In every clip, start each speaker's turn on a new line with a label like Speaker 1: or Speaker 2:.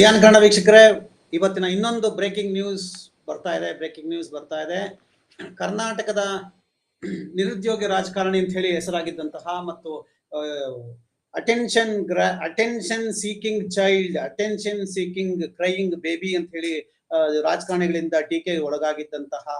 Speaker 1: Xi'an Kannada ವೀಕ್ಷಕರೇ, ಇವತ್ತಿನ ಇನ್ನೊಂದು ಬ್ರೇಕಿಂಗ್ ನ್ಯೂಸ್ ಬರ್ತಾ ಇದೆ, ಬ್ರೇಕಿಂಗ್ ನ್ಯೂಸ್ ಬರ್ತಾ ಇದೆ. ಕರ್ನಾಟಕದ ನಿರುದ್ಯೋಗಿ ರಾಜಕಾರಣಿ ಅಂತ ಹೇಳಿ ಹೆಸರಾಗಿದ್ದಂತಹ ಮತ್ತು attention ಗ್ರಾ attention seeking child attention seeking crying baby ಅಂತ ಹೇಳಿ ರಾಜಕಾರಣಿಗಳಿಂದ ಟೀಕೆಗೆ ಒಳಗಾಗಿದ್ದಂತಹ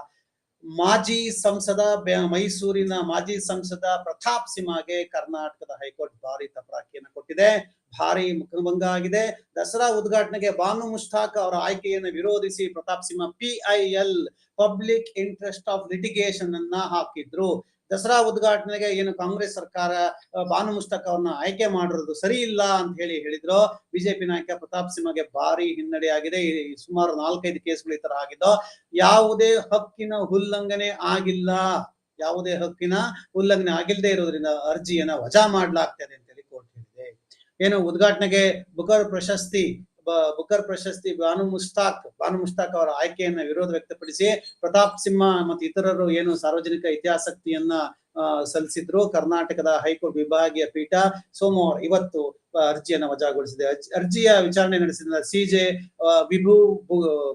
Speaker 1: ಮಾಜಿ ಸಂಸದ ಮೈಸೂರಿನ ಮಾಜಿ ಸಂಸದ ಪ್ರತಾಪ್ ಸಿಂಹಗೆ ಕರ್ನಾಟಕದ ಹೈಕೋರ್ಟ್ ಭಾರಿ ತಪರಾಕಿಯನ್ನು ಕೊಟ್ಟಿದೆ. ಭಾರಿ ಮುಖಭಂಗ ಆಗಿದೆ ದಸರಾ ಉದ್ಘಾಟನೆಗೆ ಬಾನು ಮುಷ್ತಾಕ್ ಅವರ ಆಯ್ಕೆಯನ್ನು ವಿರೋಧಿಸಿ Pratap Simha P I L public interest of litigation ಅನ್ನ ಹಾಕಿದ್ರು. ದಸರಾ ಉದ್ಘಾಟನೆಗೆ ಏನು ಕಾಂಗ್ರೆಸ್ ಸರ್ಕಾರ ಬಾನು ಮುಷ್ತಾಕ್ ಅವ್ರನ್ನ ಆಯ್ಕೆ ಮಾಡಿರೋದು ಸರಿ ಇಲ್ಲ ಅಂತ ಹೇಳಿ ಹೇಳಿದ್ರು. ಬಿಜೆಪಿ ನಾಯಕ ಪ್ರತಾಪ್ ಸಿಂಹಗೆ ಭಾರಿ ಹಿನ್ನಡೆ ಆಗಿದೆ ಸುಮಾರು ನಾಲ್ಕೈದು ಕೇಸ್ಗಳು ಈ ತರ ಆಗಿದ್ದು, ಯಾವುದೇ ಹಕ್ಕಿನ ಉಲ್ಲಂಘನೆ ಆಗಿಲ್ಲ. ಯಾವುದೇ ಹಕ್ಕಿನ ಉಲ್ಲಂಘನೆ ಆಗಿಲ್ಲದೆ ಇರೋದ್ರಿಂದ ಅರ್ಜಿಯನ್ನ ವಜಾ ಮಾಡಲಾಗ್ತದೆ ಅಂತ ಏನು ಉದ್ಘಾಟನೆಗೆ ಬುಕರ್ ಪ್ರಶಸ್ತಿ ಬುಕರ್ ಪ್ರಶಸ್ತಿ ಬಾನು ಮುಸ್ತಾಕ್ ಬಾನು ಮುಸ್ತಾಕ್ ಅವರ ಆಯ್ಕೆಯನ್ನ ವಿರೋಧ ವ್ಯಕ್ತಪಡಿಸಿ ಪ್ರತಾಪ್ ಸಿಂಹ ಮತ್ತು ಇತರರು ಏನು ಸಾರ್ವಜನಿಕ ಇತಿಹಾಸಕ್ತಿಯನ್ನ ಸಲ್ಲಿಸಿದ್ರು. ಕರ್ನಾಟಕದ ಹೈಕೋರ್ಟ್ ವಿಭಾಗೀಯ ಪೀಠ ಸೋಮವಾರ, ಇವತ್ತು ಅರ್ಜಿಯನ್ನ ವಜಾಗೊಳಿಸಿದೆ. ಅರ್ಜಿ- ಅರ್ಜಿಯ ವಿಚಾರಣೆ ನಡೆಸಿದ ಸಿಜೆ ವಿಭು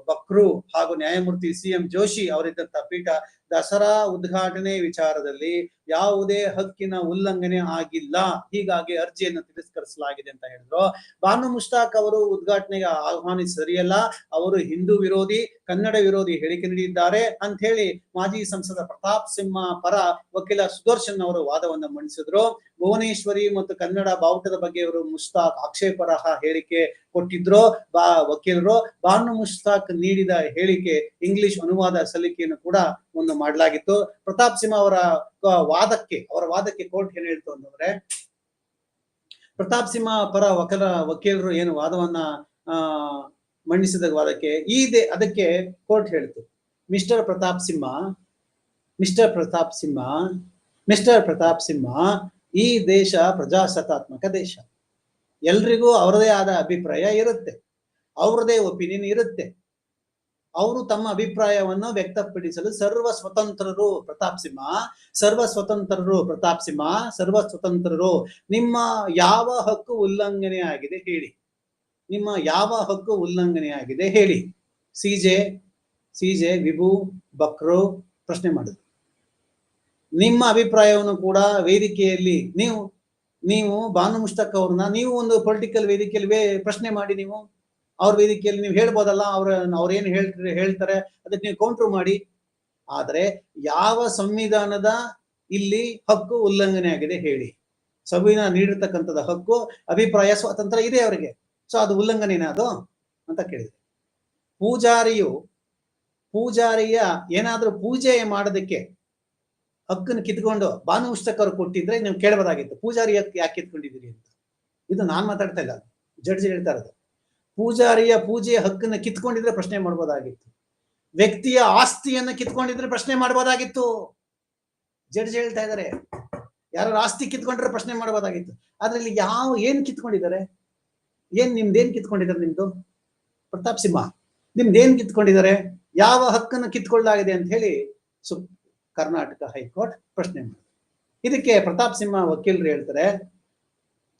Speaker 1: ಬಕ್ರು ಹಾಗೂ ನ್ಯಾಯಮೂರ್ತಿ ಸಿ ಎಂ ಜೋಶಿ ಅವರಿದ್ದಂತಹ ಪೀಠ ದಸರಾ ಉದ್ಘಾಟನೆ ವಿಚಾರದಲ್ಲಿ ಯಾವುದೇ ಹಕ್ಕಿನ ಉಲ್ಲಂಘನೆ ಆಗಿಲ್ಲ. ಹೀಗಾಗಿ ಅರ್ಜಿಯನ್ನು ತಿರಸ್ಕರಿಸಲಾಗಿದೆ ಅಂತ ಹೇಳಿದ್ರು. ಬಾನು ಮುಷ್ತಾಕ್ ಅವರು ಉದ್ಘಾಟನೆಗೆ ಆಹ್ವಾನಿ ಸರಿಯಲ್ಲ. ಅವರು ಹಿಂದೂ ವಿರೋಧಿ, ಕನ್ನಡ ವಿರೋಧಿ ಹೇಳಿಕೆ ನೀಡಿದ್ದಾರೆ ಅಂತ ಹೇಳಿ ಮಾಜಿ ಸಂಸದ ಪ್ರತಾಪ್ ಸಿಂಹ ಪರ ವಕೀಲ ಸುದರ್ಶನ್ ಅವರು ವಾದವನ್ನು ಮಂಡಿಸಿದ್ರು. ಭುವನೇಶ್ವರಿ ಮತ್ತು ಕನ್ನಡ ಬಾವುಟದ ಬಗ್ಗೆ ಅವರು ಮುಸ್ತಾಕ್ ಆಕ್ಷೇಪರಹ ಹೇಳಿಕೆ ಕೊಟ್ಟಿದ್ರು. ಬಾ, ವಕೀಲರು ಬಾನು ಮುಸ್ತಾಕ್ ನೀಡಿದ ಹೇಳಿಕೆ ಇಂಗ್ಲಿಷ್ ಅನುವಾದ ಸಲ್ಲಿಕೆಯನ್ನು ಕೂಡ ಒಂದು ಮಾಡಲಾಗಿತ್ತು. ಪ್ರತಾಪ್ ಸಿಂಹ ಅವರ ವಾದಕ್ಕೆ ಅವರ ವಾದಕ್ಕೆ ಕೋರ್ಟ್ ಏನ್ ಹೇಳ್ತು ಅಂತಂದ್ರೆ ಪ್ರತಾಪ್ ಸಿಂಹ ಪರ ವಕಲ, ವಕೀಲರು ಏನು ವಾದವನ್ನ, ಆ ಮಂಡಿಸಿದ ವಾದಕ್ಕೆ ಈ ಅದಕ್ಕೆ ಕೋರ್ಟ್ ಹೇಳ್ತು. Mister Pratap Simha, mister Pratap Simha, mister Pratap Simha ಈ ದೇಶ ಪ್ರಜಾಸತ್ತಾತ್ಮಕ ದೇಶ. ಎಲ್ರಿಗೂ ಅವರದೇ ಆದ ಅಭಿಪ್ರಾಯ ಇರುತ್ತೆ. ಅವ್ರದೇ ಒಪಿನಿಯನ್ ಇರುತ್ತೆ. ಅವರು ತಮ್ಮ ಅಭಿಪ್ರಾಯವನ್ನು ವ್ಯಕ್ತಪಡಿಸಲು ಸರ್ವ ಸ್ವತಂತ್ರರು ಪ್ರತಾಪ್ ಸಿಂಹ, ಸರ್ವ ಸ್ವತಂತ್ರರು ಪ್ರತಾಪ್ ಸಿಂಹ, ಸರ್ವ ಸ್ವತಂತ್ರರು ನಿಮ್ಮ ಯಾವ ಹಕ್ಕು ಉಲ್ಲಂಘನೆ ಆಗಿದೆ ಹೇಳಿ. ನಿಮ್ಮ ಯಾವ ಹಕ್ಕು ಉಲ್ಲಂಘನೆ ಆಗಿದೆ ಹೇಳಿ. ಸಿಜೆ ಸಿಜೆ ವಿಭು, ಬಕ್ರು ಪ್ರಶ್ನೆ ಮಾಡಿದ್ರು ನಿಮ್ಮ ಅಭಿಪ್ರಾಯವನ್ನು ಕೂಡ ವೇದಿಕೆಯಲ್ಲಿ ನೀವು ನೀವು ಬಾನು ಮುಷ್ತಕ್ ಅವ್ರನ್ನ ನೀವು ಒಂದು ಪೊಲಿಟಿಕಲ್ ವೇದಿಕೆಯಲ್ಲಿ ಪ್ರಶ್ನೆ ಮಾಡಿ ನೀವು, ಅವ್ರ ವೇದಿಕೆಯಲ್ಲಿ ನೀವು ಹೇಳ್ಬೋದಲ್ಲ, ಅವ್ರ ಏನು ಹೇಳ್ತಾರೆ ಹೇಳ್ತಾರೆ, ಅದಕ್ಕೆ ನೀವು ಕೌಂಟರ್ ಮಾಡಿ. ಆದರೆ ಯಾವ ಸಂವಿಧಾನದ ಇಲ್ಲಿ ಹಕ್ಕು ಉಲ್ಲಂಘನೆ ಆಗಿದೆ ಹೇಳಿ. ಸಂವಿಧಾನ ನೀಡಿರ್ತಕ್ಕಂಥದ್ದು ಹಕ್ಕು, ಅಭಿಪ್ರಾಯ, ಸ್ವಾತಂತ್ರ್ಯ ಇದೆ ಅವರಿಗೆ. ಸೊ ಅದು ಉಲ್ಲಂಘನೆನಾ ಅದು? ಅಂತ ಕೇಳಿದೆ. ಪೂಜಾರಿಯು, ಪೂಜಾರಿಯ ಏನಾದರೂ ಪೂಜೆ ಮಾಡೋದಕ್ಕೆ ಹಕ್ಕನ್ನು ಕಿತ್ಕೊಂಡು ಪುಸ್ತಕರು ಕೊಟ್ಟಿದ್ರೆ ನೀವು ಕೇಳಬಹುದಾಗಿತ್ತು ಪೂಜಾರಿ ಹಕ್ಕು ಯಾಕೆ ಕಿತ್ಕೊಂಡಿದ್ದೀರಿ ಅಂತ. ಇದು ನಾನ್ ಮಾತಾಡ್ತಾ ಇಲ್ಲ. ಜಡ್ಜ್ ಹೇಳ್ತಾ ಇರೋದು. ಪೂಜಾರಿಯ ಪೂಜೆಯ ಹಕ್ಕನ್ನು ಕಿತ್ಕೊಂಡಿದ್ರೆ ಪ್ರಶ್ನೆ ಮಾಡ್ಬೋದಾಗಿತ್ತು. ವ್ಯಕ್ತಿಯ ಆಸ್ತಿಯನ್ನ ಕಿತ್ಕೊಂಡಿದ್ರೆ ಪ್ರಶ್ನೆ ಮಾಡ್ಬೋದಾಗಿತ್ತು. ಜಡ್ಜ್ ಹೇಳ್ತಾ ಇದ್ದಾರೆ ಯಾರು ಆಸ್ತಿ ಕಿತ್ಕೊಂಡ್ರೆ ಪ್ರಶ್ನೆ ಮಾಡ್ಬೋದಾಗಿತ್ತು. ಇಲ್ಲಿ ಯಾವ ಏನ್ ಕಿತ್ಕೊಂಡಿದ್ದಾರೆ? ಏನ್ ನಿಮ್ದೇನ್ ಕಿತ್ಕೊಂಡಿದ್ದಾರೆ ನಿಮ್ದು? ಪ್ರತಾಪ್ ಸಿಂಹ ನಿಮ್ದೇನ್ ಕಿತ್ಕೊಂಡಿದ್ದಾರೆ? ಯಾವ ಹಕ್ಕನ್ನು ಕಿತ್ಕೊಳ್ಳಲಾಗಿದೆ ಅಂತ ಹೇಳಿ ಸು ಕರ್ನಾಟಕ ಹೈಕೋರ್ಟ್ ಪ್ರಶ್ನೆ ಮಾಡಿದೆ. ಇದಕ್ಕೆ ಪ್ರತಾಪ್ ಸಿಂಹ ವಕೀಲರು ಹೇಳ್ತಾರೆ,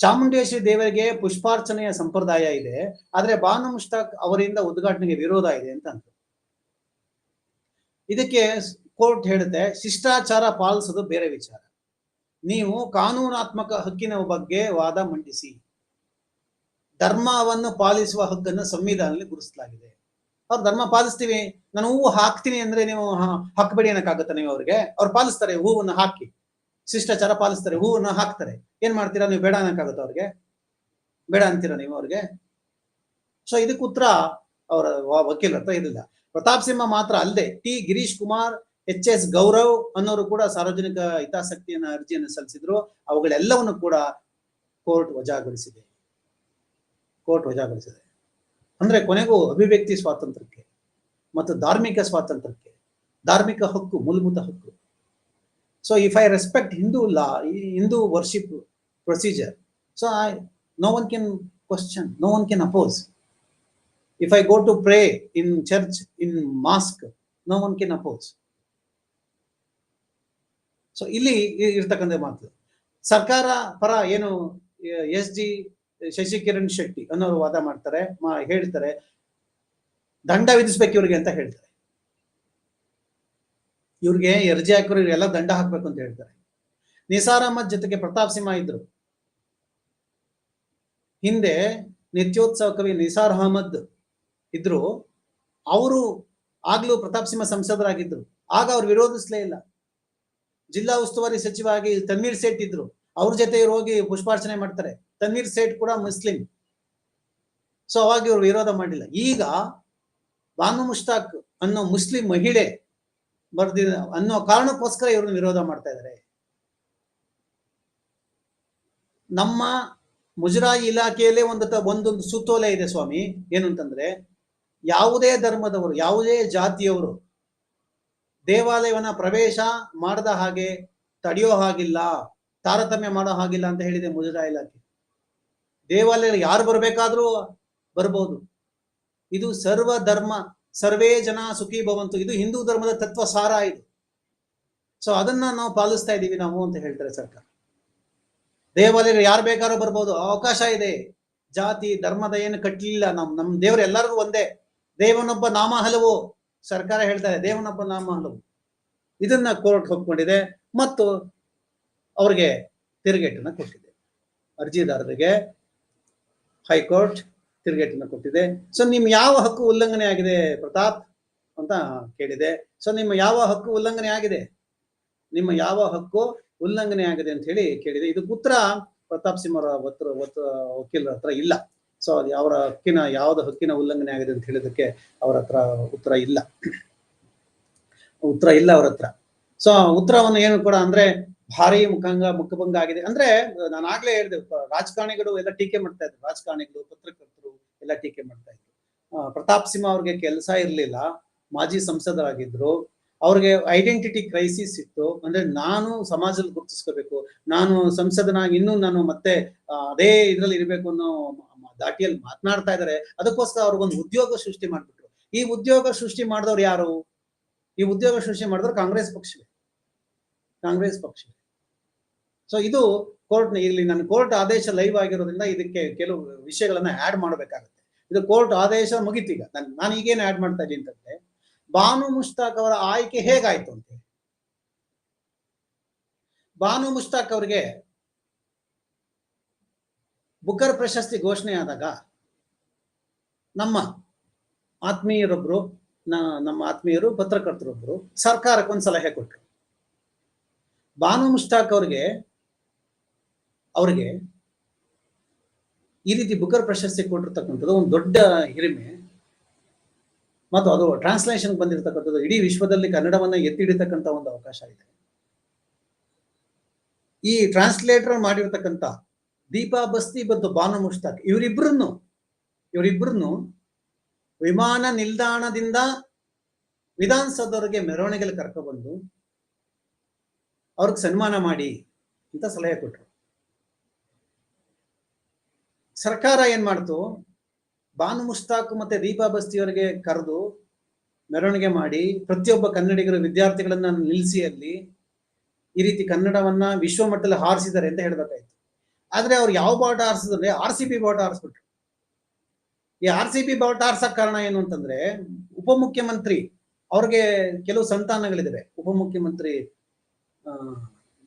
Speaker 1: ಚಾಮುಂಡೇಶ್ವರಿ ದೇವರಿಗೆ ಪುಷ್ಪಾರ್ಚನೆಯ ಸಂಪ್ರದಾಯ ಇದೆ, ಆದ್ರೆ ಬಾನು ಮುಷ್ತಾಕ್ ಅವರಿಂದ ಉದ್ಘಾಟನೆಗೆ ವಿರೋಧ ಇದೆ ಅಂತ ಅಂತ ಇದಕ್ಕೆ ಕೋರ್ಟ್ ಹೇಳುತ್ತೆ, ಶಿಷ್ಟಾಚಾರ ಪಾಲಿಸೋದು ಬೇರೆ ವಿಚಾರ. ನೀವು ಕಾನೂನಾತ್ಮಕ ಹಕ್ಕಿನ ಬಗ್ಗೆ ವಾದ ಮಂಡಿಸಿ. ಧರ್ಮವನ್ನು ಪಾಲಿಸುವ ಹಕ್ಕನ್ನು ಸಂವಿಧಾನದಲ್ಲಿ ಗುರುತಿಸಲಾಗಿದೆ. ಅವ್ರು ಧರ್ಮ ಪಾಲಿಸ್ತೀವಿ, ನಾನು ಹೂವು ಹಾಕ್ತೀನಿ ಅಂದ್ರೆ ನೀವು ಹಾಕ್ಬೇಡಿ ಅನ್ನಕ್ಕಾಗುತ್ತೆ ನೀವು ಅವ್ರಿಗೆ? ಅವ್ರು ಪಾಲಿಸ್ತಾರೆ, ಹೂವನ್ನು ಹಾಕಿ. ಶಿಷ್ಟಾಚಾರ ಪಾಲಿಸ್ತಾರೆ, ಹೂವನ್ನು ಹಾಕ್ತಾರೆ. ಏನ್ ಮಾಡ್ತೀರಾ ನೀವು? ಬೇಡ ಅನ್ನಕ್ಕಾಗತ್ತ ಅವ್ರಿಗೆ? ಬೇಡ ಅಂತೀರಾ ನೀವು ಅವ್ರಿಗೆ? ಸೊ ಇದಕ್ಕೆ ಉತ್ತರ ಅವರ ವಕೀಲರ ಹತ್ರ ಇರಲಿಲ್ಲ. ಪ್ರತಾಪ್ ಸಿಂಹ ಮಾತ್ರ ಅಲ್ಲದೆ T. Girish Kumar, H. S. Gaurav ಅನ್ನೋರು ಕೂಡ ಸಾರ್ವಜನಿಕ ಹಿತಾಸಕ್ತಿಯನ್ನ ಅರ್ಜಿಯನ್ನು ಸಲ್ಲಿಸಿದ್ರು. ಅವುಗಳೆಲ್ಲವನ್ನು ಕೂಡ ಕೋರ್ಟ್ ವಜಾಗೊಳಿಸಿದೆ. ಕೋರ್ಟ್ ವಜಾಗೊಳಿಸಿದೆ. ಅಂದ್ರೆ ಕೊನೆಗೂ ಅಭಿವ್ಯಕ್ತಿ ಸ್ವಾತಂತ್ರ್ಯಕ್ಕೆ ಮತ್ತು ಧಾರ್ಮಿಕ ಸ್ವಾತಂತ್ರ್ಯಕ್ಕೆ, ಧಾರ್ಮಿಕ ಹಕ್ಕು, ಮೂಲಭೂತ ಹಕ್ಕು. So if I respect Hindu law Hindu worship procedure so I no one can question no one can oppose if I go to pray in church in mosque no one can oppose so ಇಲ್ಲಿ ಇರ್ತಕ್ಕಂಥ ಮಾತು. ಸರ್ಕಾರ ಪರ ಏನು S G Shashikiran Shetty ಅನ್ನೋರು ವಾದ ಮಾಡ್ತಾರೆ ಹೇಳ್ತಾರೆ. ದಂಡ ವಿಧಿಸ್ಬೇಕು ಇವ್ರಿಗೆ ಅಂತ ಹೇಳ್ತಾರೆ. ಇವ್ರಿಗೆ ಎರ್ಜಿ ಹಾಕೋರು ಇವ್ರಿಗೆಲ್ಲ ದಂಡ ಹಾಕ್ಬೇಕು ಅಂತ ಹೇಳ್ತಾರೆ. ನಿಸಾರ್ ಅಹಮದ್ ಜೊತೆಗೆ ಪ್ರತಾಪ್ ಸಿಂಹ ಇದ್ರು. ಹಿಂದೆ ನಿತ್ಯೋತ್ಸವ ಕವಿ ನಿಸಾರ್ ಅಹಮದ್ ಇದ್ರು. ಅವರು ಆಗ್ಲೂ ಪ್ರತಾಪ್ ಸಿಂಹ ಸಂಸದರಾಗಿದ್ರು. ಆಗ ಅವ್ರು ವಿರೋಧಿಸ್ಲೇ ಇಲ್ಲ. ಜಿಲ್ಲಾ ಉಸ್ತುವಾರಿ ಸಚಿವ ಆಗಿ ತನ್ವೀರ್ ಸೇಠ್ ಇದ್ರು. ಅವ್ರ ಜೊತೆ ಇವ್ರು ಹೋಗಿ ಪುಷ್ಪಾರ್ಚನೆ ಮಾಡ್ತಾರೆ. ತನ್ವೀರ್ ಸೇಠ್ ಕೂಡ ಮುಸ್ಲಿಂ. ಸೊ ಅವಾಗ ಇವರು ವಿರೋಧ ಮಾಡಿಲ್ಲ. ಈಗ ಬಾನು ಮುಷ್ತಾಕ್ ಅನ್ನೋ ಮುಸ್ಲಿಂ ಮಹಿಳೆ ಬರ್ದಿದ ಅನ್ನೋ ಕಾರಣಕ್ಕೋಸ್ಕರ ಇವ್ರನ್ನ ವಿರೋಧ ಮಾಡ್ತಾ ಇದ್ದಾರೆ ನಮ್ಮ ಮುಜರಾಯಿ ಇಲಾಖೆಯಲ್ಲೇ ಒಂದು ಒಂದೊಂದು ಸುತ್ತೋಲೆ ಇದೆ ಸ್ವಾಮಿ. ಏನು ಅಂತಂದ್ರೆ ಯಾವುದೇ ಧರ್ಮದವರು, ಯಾವುದೇ ಜಾತಿಯವರು ದೇವಾಲಯವನ್ನ ಪ್ರವೇಶ ಮಾಡದ ಹಾಗೆ ತಡೆಯೋ ಹಾಗಿಲ್ಲ, ತಾರತಮ್ಯ ಮಾಡೋ ಹಾಗಿಲ್ಲ ಅಂತ ಹೇಳಿದೆ ಮುಜರಾಯಿ ಇಲಾಖೆ. ದೇವಾಲಯ ಯಾರು ಬರಬೇಕಾದ್ರೂ ಬರ್ಬೋದು. ಇದು ಸರ್ವ ಧರ್ಮ, ಸರ್ವೇ ಜನ ಸುಖಿ ಭವಂತು. ಇದು ಹಿಂದೂ ಧರ್ಮದ ತತ್ವ ಸಾರ ಇದು. ಸೊ ಅದನ್ನ ನಾವು ಪಾಲಿಸ್ತಾ ಇದ್ದೀವಿ ನಾವು ಅಂತ ಹೇಳ್ತಾರೆ ಸರ್ಕಾರ. ದೇವಾಲಯ ಯಾರು ಬೇಕಾದ್ರೂ ಬರ್ಬೋದು. ಅವಕಾಶ ಇದೆ. ಜಾತಿ, ಧರ್ಮದ ಏನು ಕಟ್ಟಲಿಲ್ಲ ನಮ್ ನಮ್ ದೇವ್ರು ಎಲ್ಲರಿಗೂ ಒಂದೇ. ದೇವನೊಬ್ಬ ನಾಮ ಹಲವು. ಸರ್ಕಾರ ಹೇಳ್ತಾರೆ, ದೇವನೊಬ್ಬ ನಾಮ ಹಲವು. ಇದನ್ನ ಕೋರ್ಟ್ ಹೊಕ್ಕೊಂಡಿದೆ ಮತ್ತು ಅವ್ರಿಗೆ ತಿರುಗೇಟನ್ನ ಕೊಟ್ಟಿದೆ. ಅರ್ಜಿದಾರರಿಗೆ ಹೈಕೋರ್ಟ್ ತಿರುಗೇಟನ್ನ ಕೊಟ್ಟಿದೆ. ಸೊ ನಿಮ್ ಯಾವ ಹಕ್ಕು ಉಲ್ಲಂಘನೆ ಆಗಿದೆ ಪ್ರತಾಪ್ ಅಂತ ಕೇಳಿದೆ. ಸೊ ನಿಮ್ಮ ಯಾವ ಹಕ್ಕು ಉಲ್ಲಂಘನೆ ಆಗಿದೆ? ನಿಮ್ಮ ಯಾವ ಹಕ್ಕು ಉಲ್ಲಂಘನೆ ಆಗಿದೆ ಅಂತ ಹೇಳಿ ಕೇಳಿದೆ. ಇದು ಉತ್ತರ ಪ್ರತಾಪ್ ಸಿಂಹರ ಒತ್ತರ ಒತ್ತ ವಕೀಲರ ಹತ್ರ ಇಲ್ಲ. ಸೊ ಅದು ಅವರ ಹಕ್ಕಿನ, ಯಾವ್ದು ಹಕ್ಕಿನ ಉಲ್ಲಂಘನೆ ಆಗಿದೆ ಅಂತ ಹೇಳಿದಕ್ಕೆ ಅವರ ಹತ್ರ ಉತ್ತರ ಇಲ್ಲ. ಉತ್ತರ ಇಲ್ಲ ಅವ್ರ ಹತ್ರ. ಸೊ ಉತ್ತರವನ್ನು ಏನು ಕೂಡ ಅಂದ್ರೆ ಭಾರಿ ಮುಖಂಗ, ಮುಖಭಂಗ ಆಗಿದೆ. ಅಂದ್ರೆ, ನಾನು ಆಗ್ಲೇ ಹೇಳಿದೆ ರಾಜಕಾರಣಿಗಳು ಎಲ್ಲ ಟೀಕೆ ಮಾಡ್ತಾ ಇದ್ರು. ರಾಜಕಾರಣಿಗಳು, ಪತ್ರಕರ್ತರು ಎಲ್ಲ ಟೀಕೆ ಮಾಡ್ತಾ ಇದ್ರು. ಪ್ರತಾಪ್ ಸಿಂಹ ಅವ್ರಿಗೆ ಕೆಲಸ ಇರ್ಲಿಲ್ಲ. ಮಾಜಿ ಸಂಸದರಾಗಿದ್ರು. ಅವ್ರಿಗೆ ಐಡೆಂಟಿಟಿ ಕ್ರೈಸಿಸ್ ಇತ್ತು. ಅಂದ್ರೆ, ನಾನು ಸಮಾಜದಲ್ಲಿ ಗುರುತಿಸ್ಕೋಬೇಕು. ನಾನು ಸಂಸದನಾಗಿ ಇನ್ನೂ ನಾನು ಮತ್ತೆ ಅದೇ ಇದ್ರಲ್ಲಿ ಇರಬೇಕು ಅನ್ನೋ ದಾಟಿಯಲ್ಲಿ ಮಾತನಾಡ್ತಾ ಇದ್ದಾರೆ ಅದಕ್ಕೋಸ್ಕರ ಅವ್ರಿಗೊಂದು ಉದ್ಯೋಗ ಸೃಷ್ಟಿ ಮಾಡ್ಬಿಟ್ರು. ಈ ಉದ್ಯೋಗ ಸೃಷ್ಟಿ ಮಾಡಿದವ್ರು ಯಾರು? ಈ ಉದ್ಯೋಗ ಸೃಷ್ಟಿ ಮಾಡಿದವ್ರು ಕಾಂಗ್ರೆಸ್ ಪಕ್ಷವೇ. ಕಾಂಗ್ರೆಸ್ ಪಕ್ಷ ಸೊ ಇದು ಕೋರ್ಟ್ ಇಲ್ಲಿ ನನ್ನ ಕೋರ್ಟ್ ಆದೇಶ ಲೈವ್ ಆಗಿರೋದ್ರಿಂದ ಇದಕ್ಕೆ ಕೆಲವು ವಿಷಯಗಳನ್ನ ಆಡ್ ಮಾಡಬೇಕಾಗುತ್ತೆ. ಇದು ಕೋರ್ಟ್ ಆದೇಶ ಮುಗಿತೀಗ. ನಾನು ನಾನು ಈಗೇನು ಆಡ್ ಮಾಡ್ತಾ ಇದ್ದೀನಿ ಅಂತಂದ್ರೆ, ಬಾನು ಮುಷ್ತಾಕ್ ಅವರ ಆಯ್ಕೆ ಹೇಗಾಯ್ತು ಅಂತ? ಬಾನು ಮುಷ್ತಾಕ್ ಅವರಿಗೆ ಬುಕರ್ ಪ್ರಶಸ್ತಿ ಘೋಷಣೆ ಆದಾಗ ನಮ್ಮ ಆತ್ಮೀಯರೊಬ್ರು ನಮ್ಮ ಆತ್ಮೀಯರು, ಪತ್ರಕರ್ತರೊಬ್ರು ಸರ್ಕಾರಕ್ಕೆ ಒಂದು ಸಲಹೆ ಕೊಟ್ಟರು ಬಾನು ಮುಷ್ತಾಕ್ ಅವ್ರಿಗೆ ಅವ್ರಿಗೆ ಈ ರೀತಿ ಬುಕರ್ ಪ್ರಶಸ್ತಿ ಕೊಟ್ಟಿರ್ತಕ್ಕಂಥದ್ದು ಒಂದು ದೊಡ್ಡ ಹಿರಿಮೆ. ಮತ್ತು ಅದು ಟ್ರಾನ್ಸ್ಲೇಷನ್ ಬಂದಿರತಕ್ಕಂಥದ್ದು ಇಡೀ ವಿಶ್ವದಲ್ಲಿ ಕನ್ನಡವನ್ನ ಎತ್ತಿ ಹಿಡಿತಕ್ಕಂಥ ಒಂದು ಅವಕಾಶ ಇದೆ. ಈ ಟ್ರಾನ್ಸ್ಲೇಟರ್ ಮಾಡಿರ್ತಕ್ಕಂಥ ದೀಪಾ ಬಸ್ತಿ ಮತ್ತು ಬಾನು ಮುಷ್ತಾಕ್ ಇವರಿಬ್ಬರನ್ನು ಇವರಿಬ್ಬರನ್ನು ವಿಮಾನ ನಿಲ್ದಾಣದಿಂದ ವಿಧಾನಸೌಧವರೆಗೆ ಮೆರವಣಿಗೆಯಲ್ಲಿ ಕರ್ಕೊಬಂದು ಅವ್ರಿಗೆ ಸನ್ಮಾನ ಮಾಡಿ ಅಂತ ಸಲಹೆ ಕೊಟ್ರು. ಸರ್ಕಾರ ಏನ್ ಮಾಡ್ತು? ಬಾನು ಮುಸ್ತಾಕ್ ಮತ್ತೆ ದೀಪಾ ಬಸ್ತಿಯವರಿಗೆ ಕರೆದು ಮೆರವಣಿಗೆ ಮಾಡಿ ಪ್ರತಿಯೊಬ್ಬ ಕನ್ನಡಿಗರು ವಿದ್ಯಾರ್ಥಿಗಳನ್ನ ನಿಲ್ಲಿಸಿ ಅಲ್ಲಿ ಈ ರೀತಿ ಕನ್ನಡವನ್ನ ವಿಶ್ವ ಮಟ್ಟದಲ್ಲಿ ಹಾರಿಸಿದ್ದಾರೆ ಅಂತ ಹೇಳ್ಬೇಕಾಯ್ತು. ಆದ್ರೆ ಅವ್ರು ಯಾವ ಬಾವುಟ ಹಾರಿಸಿದ್ರೆ ಆರ್ ಸಿ ಪಿ ಬಾವುಟ ಹಾರಿಸ್ಬಿಟ್ರು. ಈ ಆರ್ ಸಿ ಪಿ ಬಾವುಟ ಕಾರಣ ಏನು ಅಂತಂದ್ರೆ ಉಪಮುಖ್ಯಮಂತ್ರಿ ಅವ್ರಿಗೆ ಕೆಲವು ಸಂತಾನಗಳಿದಾವೆ. ಉಪಮುಖ್ಯಮಂತ್ರಿ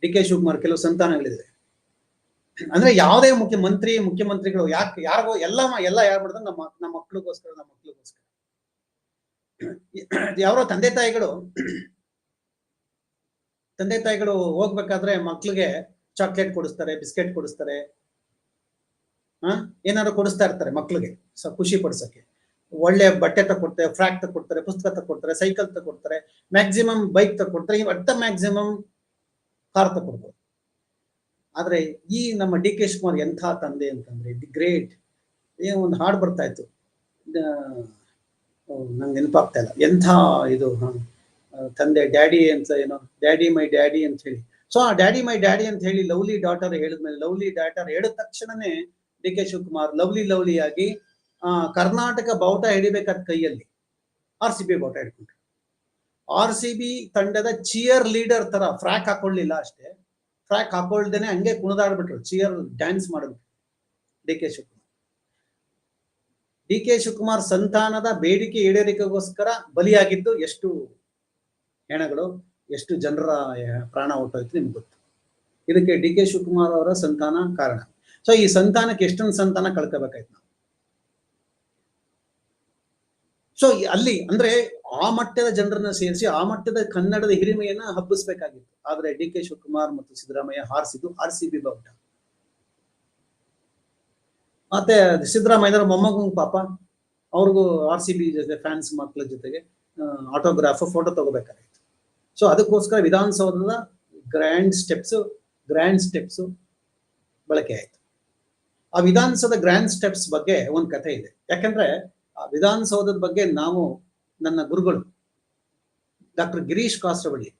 Speaker 1: ಡಿ ಕೆ ಶಿವಕುಮಾರ್ ಕೆಲವು ಸಂತಾನಗಳಿದೆ ಅಂದ್ರೆ ಯಾವುದೇ ಮುಖ್ಯಮಂತ್ರಿ ಮುಖ್ಯಮಂತ್ರಿಗಳು ಯಾಕೆ, ಯಾರಿಗೋ ಎಲ್ಲ ಎಲ್ಲ ಯಾರು ಮಾಡಿದ್ರೆ ನಮ್ಮ ನಮ್ಮ ಮಕ್ಕಳಿಗೋಸ್ಕರ ನಮ್ಮ ಮಕ್ಳಿಗೋಸ್ಕರ. ಯಾರೋ ತಂದೆ ತಾಯಿಗಳು ತಂದೆ ತಾಯಿಗಳು ಹೋಗ್ಬೇಕಾದ್ರೆ ಮಕ್ಳಿಗೆ ಚಾಕ್ಲೇಟ್ ಕೊಡಿಸ್ತಾರೆ, ಬಿಸ್ಕೆಟ್ ಕೊಡಿಸ್ತಾರೆ. ಹ? ಏನಾದ್ರು ಕೊಡಿಸ್ತಾ ಇರ್ತಾರೆ ಮಕ್ಳಿಗೆ ಖುಷಿ ಪಡಿಸಕ್ಕೆ. ಒಳ್ಳೆ ಬಟ್ಟೆ ತಕೊಡ್ತಾರೆ, ಫ್ರಾಕ್ ತಕೊಡ್ತಾರೆ, ಪುಸ್ತಕ ತಕೊಡ್ತಾರೆ, ಸೈಕಲ್ ತಕೊಡ್ತಾರೆ ಮ್ಯಾಕ್ಸಿಮಮ್ ಬೈಕ್ ತಕೊಡ್ತಾರೆ ಇವತ್ತ ಮ್ಯಾಕ್ಸಿಮಮ್ ಕಾರ್ ತಕೊಡ್ಬೋದು ಆದ್ರೆ ಈ ನಮ್ಮ ಡಿ ಕೆ ಶಿವಕುಮಾರ್ ಎಂಥ ತಂದೆ ಅಂತಂದ್ರೆ ದಿ ಗ್ರೇಟ್. ಏನೋ ಒಂದು ಹಾಡು ಬರ್ತಾ ಇತ್ತು. ನಂಗೆ ನೆನಪಾಗ್ತಾ ಇಲ್ಲ. ಎಂಥ ಇದು ತಂದೆ ಡ್ಯಾಡಿ ಅಂತ ಏನೋ ಡ್ಯಾಡಿ ಮೈ ಡ್ಯಾಡಿ ಅಂತ ಹೇಳಿ. ಸೊ ಆ ಡ್ಯಾಡಿ ಮೈ ಡ್ಯಾಡಿ ಅಂತ ಹೇಳಿ ಲವ್ಲಿ ಡಾಟರ್ ಹೇಳಿದ್ಮೇಲೆ ಲವ್ಲಿ ಡಾಟರ್ ಹೇಳಿದ ತಕ್ಷಣನೇ D K Shivakumar lovely lovely ಆಗಿ ಆ, ಕರ್ನಾಟಕ ಬಾವುಟ ಹಿಡಿಬೇಕಾದ ಕೈಯಲ್ಲಿ ಆರ್ ಸಿ ಬಿ ಬಾವುಟ ಹಿಡ್ಕೊಂಡ್ರು. ಆರ್ ಸಿ ಬಿ ತಂಡದ ಚಿಯರ್ ಲೀಡರ್ ತರ ಫ್ರಾಕ್ ಹಾಕೊಳ್ಳಿಲ್ಲ ಅಷ್ಟೇ. ಫ್ರಾಕ್ ಹಾಕೊಳ್ದೇನೆ ಹಂಗೆ ಕುಣಿದಾಡ್ಬಿಟ್ರು. ಚಿಯರ್ ಡ್ಯಾನ್ಸ್ ಮಾಡಿಬಿಟ್ರು D K Shivakumar. D K Shivakumar ಸಂತಾನದ ಬೇಡಿಕೆ ಈಡೇರಿಕೆಗೋಸ್ಕರ ಬಲಿಯಾಗಿದ್ದು ಎಷ್ಟು ಹೆಣಗಳು, ಎಷ್ಟು ಜನರ ಪ್ರಾಣ ಹೊಟ್ಟೋಯ್ತು ನಿಮ್ಗೆ ಗೊತ್ತು. ಇದಕ್ಕೆ ಡಿ ಕೆ ಶಿವಕುಮಾರ್ ಅವರ ಸಂತಾನ ಕಾರಣ. ಸೊ ಈ ಸಂತಾನಕ್ಕೆ ಎಷ್ಟೊಂದು ಸಂತಾನ ಕಳ್ಕೋಬೇಕಾಯ್ತು ನಾವು ಸೊ ಅಲ್ಲಿ ಅಂದ್ರೆ ಆ ಮಟ್ಟದ ಜನರನ್ನ ಸೇರಿಸಿ ಆ ಮಟ್ಟದ ಕನ್ನಡದ ಹಿರಿಮೆಯನ್ನ ಹಬ್ಬಿಸಬೇಕಾಗಿತ್ತು. ಆದ್ರೆ ಡಿ ಕೆ ಶಿವಕುಮಾರ್ ಮತ್ತು ಸಿದ್ದರಾಮಯ್ಯ ಹಾರಿಸಿದ್ದು ಆರ್ ಸಿ ಬಿ ಬಾವುಟ ಮತ್ತೆ ಸಿದ್ದರಾಮಯ್ಯನವರ ಮೊಮ್ಮಗು ಪಾಪ. ಅವ್ರಿಗೂ ಆರ್ ಸಿ ಬಿ ಜೊತೆ ಫ್ಯಾನ್ಸ್ ಮಕ್ಕಳ ಜೊತೆಗೆ ಆಟೋಗ್ರಾಫ್, ಫೋಟೋ ತಗೋಬೇಕಾಗಿತ್ತು. ಸೊ ಅದಕ್ಕೋಸ್ಕರ ವಿಧಾನಸೌಧದ ಗ್ರ್ಯಾಂಡ್ ಸ್ಟೆಪ್ಸ್ ಗ್ರ್ಯಾಂಡ್ ಸ್ಟೆಪ್ಸ್ ಬಳಕೆ ಆಯ್ತು. ಆ ವಿಧಾನಸೌಧ ಗ್ರ್ಯಾಂಡ್ ಸ್ಟೆಪ್ಸ್ ಬಗ್ಗೆ ಒಂದು ಕಥೆ ಇದೆ. ಯಾಕಂದ್ರೆ ವಿಧಾನಸೌಧದ ಬಗ್ಗೆ ನಾವು ನನ್ನ ಗುರುಗಳು ಡಾಕ್ಟರ್ ಗಿರೀಶ್ ಕಾಸ್ರವಳ್ಳಿ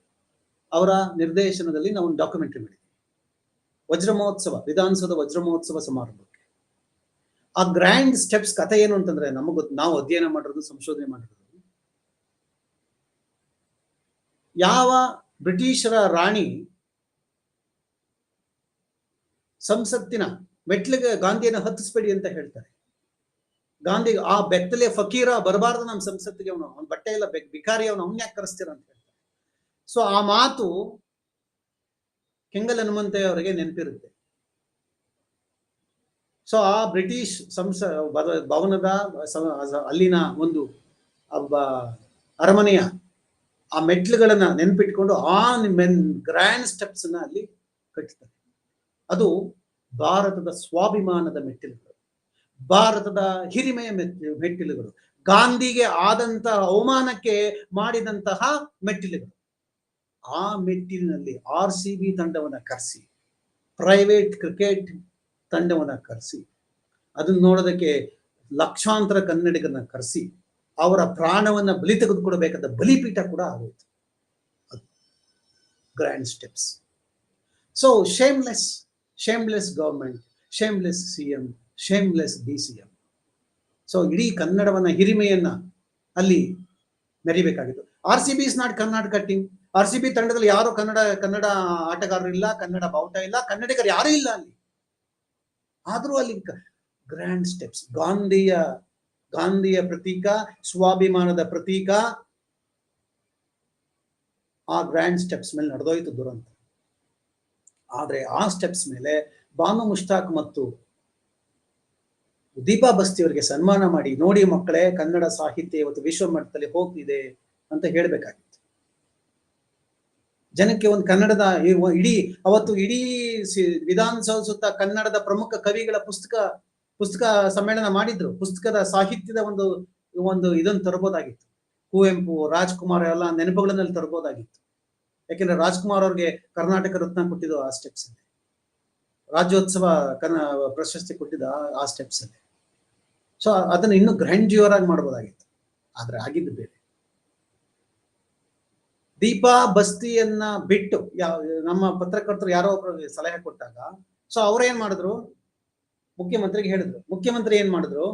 Speaker 1: ಅವರ ನಿರ್ದೇಶನದಲ್ಲಿ ನಾವು ಒಂದು ಡಾಕ್ಯುಮೆಂಟ್ರಿ ಮಾಡಿದ್ವಿ. ವಜ್ರ ಮಹೋತ್ಸವ ವಿಧಾನಸೌಧ ವಜ್ರ ಮಹೋತ್ಸವ ಸಮಾರಂಭಕ್ಕೆ. ಆ ಗ್ರ್ಯಾಂಡ್ ಸ್ಟೆಪ್ಸ್ ಕಥೆ ಏನು ಅಂತಂದ್ರೆ ನಮಗ್ ನಾವು ಅಧ್ಯಯನ ಮಾಡಿರೋದು, ಸಂಶೋಧನೆ ಮಾಡಿರೋದು. ಯಾವ ಬ್ರಿಟಿಷರ ರಾಣಿ ಸಂಸತ್ತಿನ ಮೆಟ್ಲಿಗೆ ಗಾಂಧಿಯನ್ನು ಹತ್ತಿಸ್ಬೇಡಿ ಅಂತ ಹೇಳ್ತಾರೆ. ಗಾಂಧಿ ಆ ಬೆತ್ತಲೆ ಫಕೀರ ಬರಬಾರ್ದು ನಮ್ಮ ಸಂಸತ್ತಿಗೆ ಅವನು. ಅವ್ನ ಬಟ್ಟೆ ಎಲ್ಲ ಬಿಕಾರಿ ಅವನು ಅವ್ನ ಯಾಕೆ ಕರೆಸ್ತೀರ ಅಂತ ಹೇಳ್ತಾರೆ ಸೊ ಆ ಮಾತು ಕೆಂಗಲ್ ಹನುಮಂತಯ್ಯ ಅವರಿಗೆ ನೆನಪಿರುತ್ತೆ. ಸೊ ಆ ಬ್ರಿಟಿಷ್ ಸಂಸ ಭವನದ ಅಲ್ಲಿನ ಒಂದು ಅರಮನೆಯ ಆ ಮೆಟ್ಲುಗಳನ್ನ ನೆನ್ಪಿಟ್ಕೊಂಡು ಆ ಗ್ರ್ಯಾಂಡ್ ಸ್ಟೆಪ್ಸ್ ಅಲ್ಲಿ ಕಟ್ತಾರೆ ಅದು ಭಾರತದ ಸ್ವಾಭಿಮಾನದ ಮೆಟ್ಟಿಲುಗಳು. ಭಾರತದ ಹಿರಿಮೆಯ ಮೆಟ್ಟಿ- ಮೆಟ್ಟಿಲುಗಳು. ಗಾಂಧಿಗೆ ಆದಂತಹ ಅವಮಾನಕ್ಕೆ ಮಾಡಿದಂತಹ ಮೆಟ್ಟಿಲುಗಳು. ಆ ಮೆಟ್ಟಿಲಿನಲ್ಲಿ ಆರ್ ಸಿ ಬಿ ತಂಡವನ್ನ ಕರೆಸಿ, ಪ್ರೈವೇಟ್ ಕ್ರಿಕೆಟ್ ತಂಡವನ್ನ ಕರೆಸಿ, ಅದನ್ನ ನೋಡೋದಕ್ಕೆ ಲಕ್ಷಾಂತರ ಕನ್ನಡಿಗರನ್ನ ಕರೆಸಿ, ಅವರ ಪ್ರಾಣವನ್ನ ಬಲಿ ತೆಗೆದುಕೊಡಬೇಕಾದ ಬಲಿಪೀಠ ಕೂಡ ಆಗೋಯ್ತು. Grand steps so shameless shameless government shameless C M shameless D C M so ಇಡೀ ಕನ್ನಡವನ್ನ ಹಿರಿಮೆಯನ್ನ ಅಲ್ಲಿ ಮೆರಿಬೇಕಾಗಿತ್ತು. R C B is not Karnataka team R C B ತಂಡದಲ್ಲಿ ಯಾರು ಕನ್ನಡ ಕನ್ನಡ ಆಟಗಾರರು ಇಲ್ಲ, ಕನ್ನಡ ಬಾವುಟ ಇಲ್ಲ, ಕನ್ನಡಿಗರು ಯಾರೂ ಇಲ್ಲ ಅಲ್ಲಿ. ಆದರೂ ಅಲ್ಲಿ ಗ್ರ್ಯಾಂಡ್ ಸ್ಟೆಪ್ಸ್ ಗಾಂಧಿಯ ಗಾಂಧಿಯ ಪ್ರತೀಕ, ಸ್ವಾಭಿಮಾನದ ಪ್ರತೀಕ, ಆ ಗ್ರ್ಯಾಂಡ್ ಸ್ಟೆಪ್ಸ್ ಮೇಲೆ ನಡೆದೋಯ್ತು ದುರಂತ. ಆದರೆ ಆ ಸ್ಟೆಪ್ಸ್ ಮೇಲೆ ಬಾನು ಮುಷ್ತಾಕ್ ಮತ್ತು ದೀಪಾ ಬಸ್ತಿ ಅವರಿಗೆ ಸನ್ಮಾನ ಮಾಡಿ, ನೋಡಿ ಮಕ್ಕಳೇ, ಕನ್ನಡ ಸಾಹಿತ್ಯ ಇವತ್ತು ವಿಶ್ವ ಮಟ್ಟದಲ್ಲಿ ಹೋಗ್ತಿದೆ ಅಂತ ಹೇಳ್ಬೇಕಾಗಿತ್ತು. ಜನಕ್ಕೆ ಒಂದು ಕನ್ನಡದ ಇಡೀ, ಅವತ್ತು ಇಡೀ ವಿಧಾನಸೌಧ ಸುತ್ತ ಕನ್ನಡದ ಪ್ರಮುಖ ಕವಿಗಳ ಪುಸ್ತಕ ಪುಸ್ತಕ ಸಮ್ಮೇಳನ ಮಾಡಿದ್ರು. ಪುಸ್ತಕದ ಸಾಹಿತ್ಯದ ಒಂದು ಒಂದು ಇದನ್ನು ತರಬಹುದಾಗಿತ್ತು ಕುವೆಂಪು, ರಾಜ್ಕುಮಾರ್ ಎಲ್ಲ ನೆನಪುಗಳನ್ನೆಲ್ಲ ತರಬಹುದಾಗಿತ್ತು ಯಾಕೆಂದ್ರೆ ರಾಜ್ಕುಮಾರ್ ಅವ್ರಿಗೆ ಕರ್ನಾಟಕ ರತ್ನ ಕೊಟ್ಟಿದ್ದು ಆ ಸ್ಟೆಪ್ಸ್ ಅಲ್ಲಿ. ರಾಜ್ಯೋತ್ಸವ ಕನ್ನ ಪ್ರಶಸ್ತಿ ಕೊಟ್ಟಿದ್ದ ಆ ಸ್ಟೆಪ್ಸ್ ಅಲ್ಲಿ. ಸೊ ಅದನ್ನ ಇನ್ನೂ ಗ್ರ್ಯಾಂಡ್ಯೂರ್ ಆಗಿ ಮಾಡಬಹುದಾಗಿತ್ತು ಆದ್ರೆ ಆಗಿದ್ದು ಬೇರೆ. ದೀಪಾ ಬಸ್ತಿಯನ್ನ ಬಿಟ್ಟು ನಮ್ಮ ಪತ್ರಕರ್ತರು ಯಾರೋ ಒಬ್ರು ಸಲಹೆ ಕೊಟ್ಟಾಗ ಸೊ ಅವ್ರೇನ್ ಮಾಡಿದ್ರು? ಮುಖ್ಯಮಂತ್ರಿಗೆ ಹೇಳಿದ್ರು. ಮುಖ್ಯಮಂತ್ರಿ ಏನ್ ಮಾಡಿದ್ರು?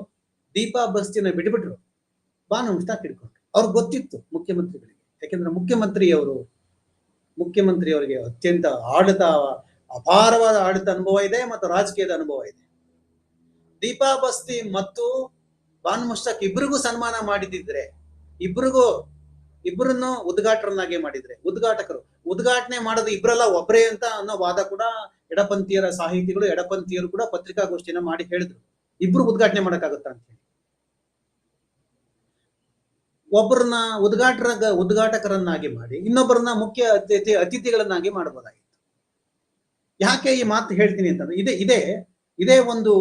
Speaker 1: ದೀಪಾ ಬಸ್ತಿಯನ್ನ ಬಿಟ್ಬಿಟ್ರು. ಬಾನು ಮುಷ್ತಾಕ್ ಹಿಡ್ಕೊಂಡ್ರು ಅವ್ರಿಗೆ ಗೊತ್ತಿತ್ತು ಮುಖ್ಯಮಂತ್ರಿಗಳಿಗೆ. ಯಾಕೆಂದ್ರೆ ಮುಖ್ಯಮಂತ್ರಿಯವರು, ಮುಖ್ಯಮಂತ್ರಿಯವರಿಗೆ ಅತ್ಯಂತ ಆಡಳಿತ ಅಪಾರವಾದ ಆಡಳಿತ ಅನುಭವ ಇದೆ ಮತ್ತು ರಾಜಕೀಯದ ಅನುಭವ ಇದೆ. ದೀಪಾ ಬಸ್ತಿ ಮತ್ತು ಬಾನು ಮುಷ್ತಾಕ್ ಇಬ್ಬರಿಗೂ ಸನ್ಮಾನ ಮಾಡಿದಿದ್ರೆ ಇಬ್ರಿಗೂ ಇಬ್ಬರನ್ನು ಉದ್ಘಾಟರನ್ನಾಗಿ ಮಾಡಿದ್ರೆ, ಉದ್ಘಾಟಕರು. ಉದ್ಘಾಟನೆ ಮಾಡೋದು ಇಬ್ಬರಲ್ಲ ಒಬ್ಬರೇ ಅಂತ ಅನ್ನೋ ವಾದ ಕೂಡ ಎಡಪಂಥೀಯರ ಸಾಹಿತಿಗಳು, ಎಡಪಂಥೀಯರು ಕೂಡ ಪತ್ರಿಕಾಗೋಷ್ಠಿನ ಮಾಡಿ ಹೇಳಿದ್ರು. ಇಬ್ರು ಉದ್ಘಾಟನೆ ಮಾಡಕ್ಕಾಗುತ್ತಾ ಅಂತ ಹೇಳಿ. ಒಬ್ಬರನ್ನ ಉದ್ಘಾಟರ, ಉದ್ಘಾಟಕರನ್ನಾಗಿ ಮಾಡಿ ಇನ್ನೊಬ್ಬರನ್ನ ಮುಖ್ಯ ಅತಿಥಿ, ಅತಿಥಿಗಳನ್ನಾಗಿ ಮಾಡಬಹುದಾಗಿತ್ತು ಯಾಕೆ ಈ ಮಾತು ಹೇಳ್ತೀನಿ ಅಂತಂದ್ರೆ, ಇದೇ ಇದೇ ಇದೇ ಒಂದು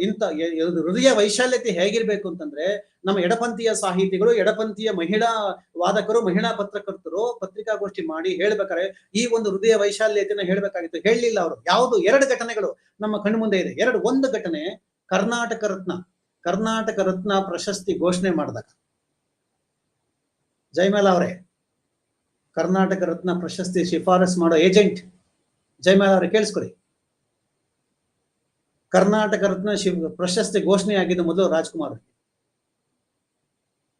Speaker 1: ಇಂಥ ಹೃದಯ ವೈಶಾಲ್ಯತೆ ಹೇಗಿರ್ಬೇಕು ಅಂತಂದ್ರೆ ನಮ್ಮ ಎಡಪಂಥೀಯ ಸಾಹಿತಿಗಳು, ಎಡಪಂಥೀಯ ಮಹಿಳಾ ವಾದಕರು, ಮಹಿಳಾ ಪತ್ರಕರ್ತರು ಪತ್ರಿಕಾಗೋಷ್ಠಿ ಮಾಡಿ ಹೇಳ್ಬೇಕಾದ್ರೆ ಈ ಒಂದು ಹೃದಯ ವೈಶಾಲ್ಯತೆನ ಹೇಳ್ಬೇಕಾಗಿತ್ತು. ಹೇಳಲಿಲ್ಲ ಅವರು. ಯಾವುದು? ಎರಡು ಘಟನೆಗಳು ನಮ್ಮ ಕಣ್ಣು ಮುಂದೆ ಇದೆ. ಎರಡು, ಒಂದು ಘಟನೆ ಕರ್ನಾಟಕ ರತ್ನ ಕರ್ನಾಟಕ ರತ್ನ ಪ್ರಶಸ್ತಿ ಘೋಷಣೆ ಮಾಡಿದಾಗ. ಜಯಮಾಲ ಅವರೇ, ಕರ್ನಾಟಕ ರತ್ನ ಪ್ರಶಸ್ತಿ ಶಿಫಾರಸ್ ಮಾಡೋ ಏಜೆಂಟ್ ಜಯಮಾಲ ಅವರೇ, ಕೇಳಿಸ್ಕೊಡಿ. ಕರ್ನಾಟಕ ರತ್ನ ಶಿವ ಪ್ರಶಸ್ತಿ ಆಗಿದ ಮೊದಲು ರಾಜ್ಕುಮಾರ್.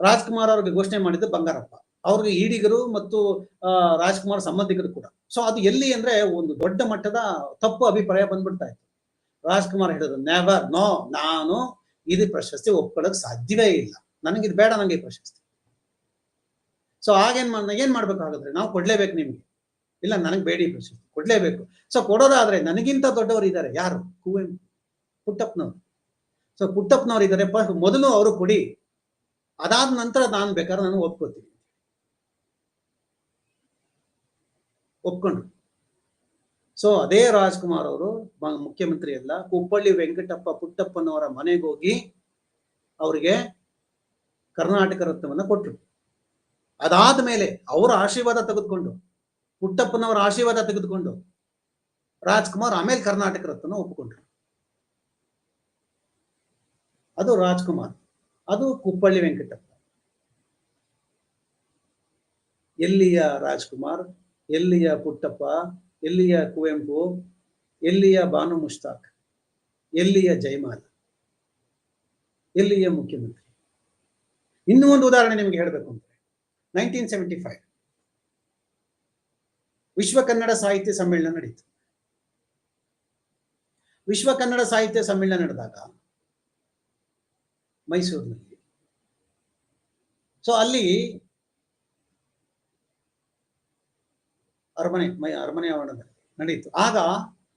Speaker 1: ರಾಜ್ಕುಮಾರ್ ಅವ್ರಿಗೆ ಘೋಷಣೆ ಮಾಡಿದ್ದು ಬಂಗಾರಪ್ಪ. ಅವ್ರಿಗೆ ಈಡಿಗರು ಮತ್ತು ರಾಜ್ಕುಮಾರ್ ಸಂಬಂಧಿಕರು ಕೂಡ. ಸೊ ಅದು ಎಲ್ಲಿ ಅಂದ್ರೆ ಒಂದು ದೊಡ್ಡ ಮಟ್ಟದ ತಪ್ಪು ಅಭಿಪ್ರಾಯ ಬಂದ್ಬಿಡ್ತಾ ಇತ್ತು. ರಾಜ್ಕುಮಾರ್ ಹೇಳಿದ್ರು ನೆವರ್ ನೋ ನಾನು ಇದು ಪ್ರಶಸ್ತಿ ಒಪ್ಕೊಳ್ಳೋಕೆ ಸಾಧ್ಯವೇ ಇಲ್ಲ. ನನಗೆ ಇದು ಬೇಡ ನನಗೆ ಈ ಪ್ರಶಸ್ತಿ. ಸೊ ಆಗೇನ್ ಮಾಡ್, ಏನ್ ಮಾಡ್ಬೇಕಾಗುತ್ತೆ? ನಾವು ಕೊಡ್ಲೇಬೇಕು ನಿಮ್ಗೆ. ಇಲ್ಲ, ನನಗೆ ಬೇಡಿ ಪ್ರಶಸ್ತಿ. ಕೊಡ್ಲೇಬೇಕು. ಸೊ ಕೊಡೋದಾದ್ರೆ ನನಗಿಂತ ದೊಡ್ಡವರು ಇದ್ದಾರೆ ಯಾರು? ಕುವೆಂಪು. ಪುಟ್ಟಪ್ಪನವರು. ಸೊ ಪುಟ್ಟಪ್ಪನವರು ಇದ್ದಾರೆ. ಮೊದಲು ಅವರು ಕೊಡಿ. ಅದಾದ ನಂತರ ನಾನು ಬೇಕಾದ್ರೆ ನಾನು ಒಪ್ಕೋತೀನಿ. ಒಪ್ಕೊಂಡ್ರು ಸೊ ಅದೇ ರಾಜ್ಕುಮಾರ್ ಅವರು ಮುಖ್ಯಮಂತ್ರಿ ಎಲ್ಲ ಕುಪ್ಪಳ್ಳಿ ವೆಂಕಟಪ್ಪ ಪುಟ್ಟಪ್ಪನವರ ಮನೆಗೆ ಹೋಗಿ ಅವರಿಗೆ ಕರ್ನಾಟಕ ರತ್ನವನ್ನ ಕೊಟ್ಟರು ಅದಾದ ಮೇಲೆ ಅವರ ಆಶೀರ್ವಾದ ತೆಗೆದುಕೊಂಡು, ಪುಟ್ಟಪ್ಪನವರ ಆಶೀರ್ವಾದ ತೆಗೆದುಕೊಂಡು ರಾಜ್ಕುಮಾರ್ ಆಮೇಲೆ ಕರ್ನಾಟಕ ರತ್ನ ಒಪ್ಪಿಕೊಂಡ್ರು ಅದು ರಾಜ್ಕುಮಾರ್, ಅದು ಕುಪ್ಪಳ್ಳಿ ವೆಂಕಟಪ್ಪ. ಎಲ್ಲಿಯ ರಾಜ್ಕುಮಾರ್, ಎಲ್ಲಿಯ ಪುಟ್ಟಪ್ಪ, ಎಲ್ಲಿಯ ಕುವೆಂಪು, ಎಲ್ಲಿಯ ಬಾನು ಮುಷ್ತಾಕ್, ಎಲ್ಲಿಯ ಜಯಮಾಲ, ಎಲ್ಲಿಯ ಮುಖ್ಯಮಂತ್ರಿ? ಇನ್ನೂ ಒಂದು ಉದಾಹರಣೆ ನಿಮಗೆ ಹೇಳಬೇಕು ಅಂದ್ರೆ, ನೈನ್ಟೀನ್ ಸೆವೆಂಟಿ ಫೈವ್. ವಿಶ್ವ ಕನ್ನಡ ಸಾಹಿತ್ಯ ಸಮ್ಮೇಳನ ನಡೀತು. ವಿಶ್ವ ಕನ್ನಡ ಸಾಹಿತ್ಯ ಸಮ್ಮೇಳನ ನಡೆದಾಗ ಮೈಸೂರಿನಲ್ಲಿ. ಸೊ ಅಲ್ಲಿ ಅರಮನೆ, ಮೈ, ಅರಮನೆ ಆವರಣದಲ್ಲಿ ನಡೆಯಿತು. ಆಗ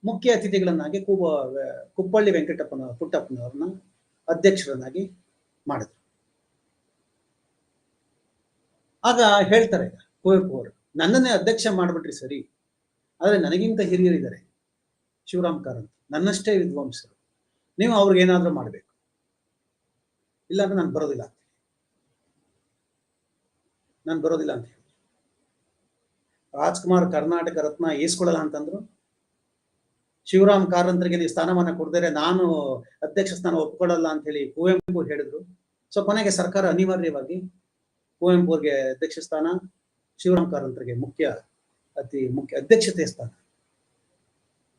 Speaker 1: ಮುಖ್ಯ ಅತಿಥಿಗಳನ್ನಾಗಿ ಕೂಬ, ಕುಪ್ಪಳ್ಳಿ ವೆಂಕಟಪ್ಪನ, ಪುಟ್ಟಪ್ಪನವ್ರನ್ನ ಅಧ್ಯಕ್ಷರನ್ನಾಗಿ ಮಾಡಿದ್ರು. ಆಗ ಹೇಳ್ತಾರೆ, ಕುವೆಂಪು ಅವರು, ನನ್ನನ್ನೇ ಅಧ್ಯಕ್ಷ ಮಾಡ್ಬಿಟ್ರಿ ಸರಿ, ಆದ್ರೆ ನನಗಿಂತ ಹಿರಿಯರಿದ್ದಾರೆ, ಶಿವರಾಮ್ ಕಾರಂತ್, ನನ್ನಷ್ಟೇ ವಿದ್ವಾಂಸರು, ನೀವು ಅವ್ರಿಗೆ ಏನಾದರೂ ಮಾಡ್ಬೇಕು. ಇಲ್ಲಾಂದ್ರೆ ನಾನು ಬರೋದಿಲ್ಲ. ಅಂತ ನಾನು ಬರೋದಿಲ್ಲ ಅಂತ ಹೇಳಿ. ರಾಜ್ಕುಮಾರ್ ಕರ್ನಾಟಕ ರತ್ನ ಈಸ್ಕೊಳ್ಳಲ್ಲ ಅಂತಂದ್ರು, ಶಿವರಾಮ್ ಕಾರಂತರಿಗೆ ನೀವು ಸ್ಥಾನಮಾನ ಕೊಡದೇ ನಾನು ಅಧ್ಯಕ್ಷ ಸ್ಥಾನ ಒಪ್ಕೊಳ್ಳಲ್ಲ ಅಂತ ಹೇಳಿ ಕುವೆಂಪು ಹೇಳಿದ್ರು. ಸೊ ಕೊನೆಗೆ ಸರ್ಕಾರ ಅನಿವಾರ್ಯವಾಗಿ ಕುವೆಂಪು ಅವ್ರಿಗೆ ಅಧ್ಯಕ್ಷ ಸ್ಥಾನ, ಶಿವರಾಮ್ ಕಾರಂತರಿಗೆ ಮುಖ್ಯ ಅತಿ ಮುಖ್ಯ ಅಧ್ಯಕ್ಷತೆ ಸ್ಥಾನ,